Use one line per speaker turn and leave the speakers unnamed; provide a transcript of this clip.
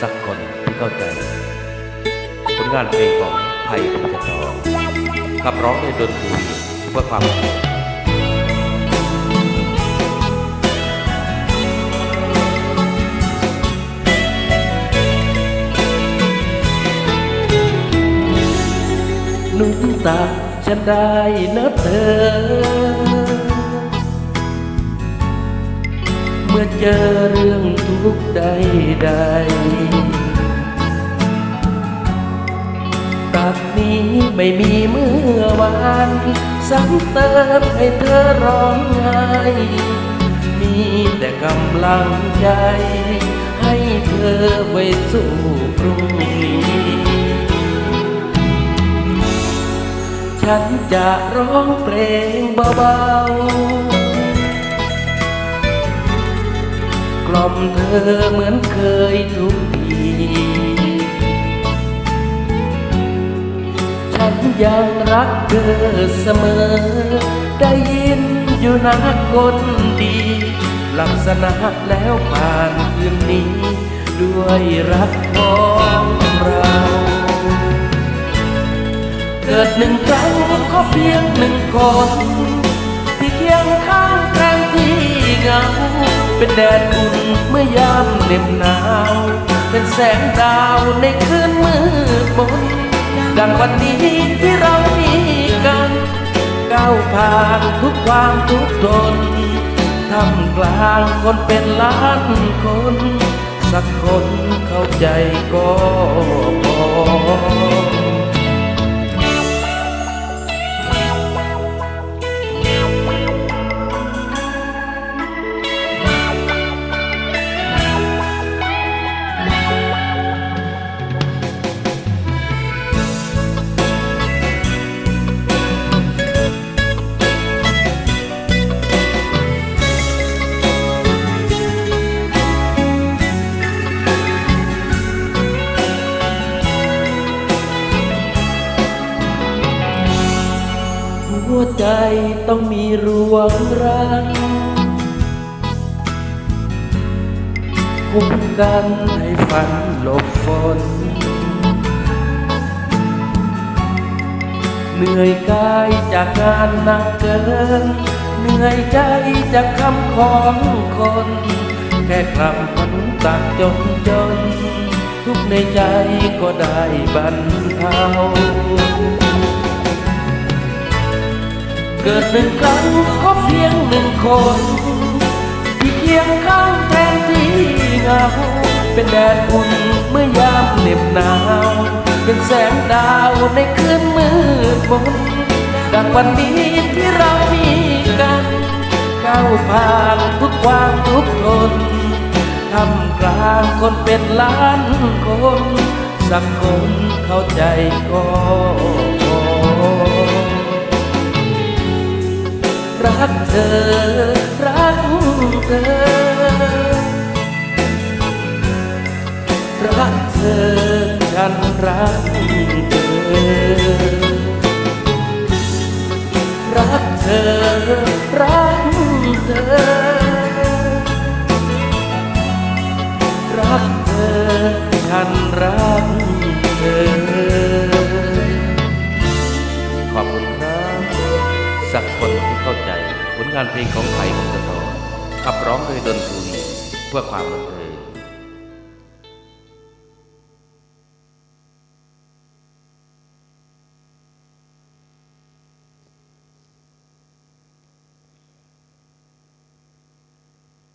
สักคนที่เข้าใจ ผลงานเพลงของไผ่พงศธรขับร้องในดนตรีเพื่อความบันเทิงหนุนตักฉันได้นะเธอ มื่อเจอเรื่องทุกข์ใดใดๆตักนี้ไม่มีเมื่อวานซ้ำเติมให้เธอร้องไห้มีแต่กำลังใจ ให้เธอไว้สู้พรุ่งนี้ฉันจะร้องเพลงเบาๆ ล่อมเธอเหมือนเคยทุกที ฉันยังรักเธอเสมอ ได้ยินอยู่นะคนดีลักษณะแล้วผ่านคืนนี้ ด้วยรักของเราเกิดหนึ่งครั้งขอเพียงหนึ่งคน ที่เคียงข้างกันที่เหงา เป็นแดดอุ่นเมื่อยามเหน็บหนาว เป็นแสงดาวในคืนมืดมนดังวันนี้ที่เรามีกันก้าวผ่านทุกความทุกข์ทนทำกลางคนเป็นล้านคน สักคนเข้าใจก็ หัวใจต้องมีรวงรักคุ้มกันให้ฝันหลบฝน เหนื่อยกายจากงานหนักเกิน เหนื่อยใจจากคำของคน แค่คำมันตักจนจน ทุกในใจก็ได้บรรเทา เกิดหนึ่งครั้งก็เพียงหนึ่งคนที่เคียงข้างแทนที่เงาเป็นแดดอุ่นเมื่อยามเหน็บหนาว เป็นแสงดาวในคืนมืดมนดังวันนี้ที่เรามีกันก้าวผ่านทุกความทุกทนทำกลางคนเป็นล้านคน สักคนเข้าใจก็ รักเธอ รักเธอ รักเธอฉันรักเธอ รักเธอ รักานเพลงของไผ่พงศธรขับร้องโดยดนตรีเพื่อความบันเทิง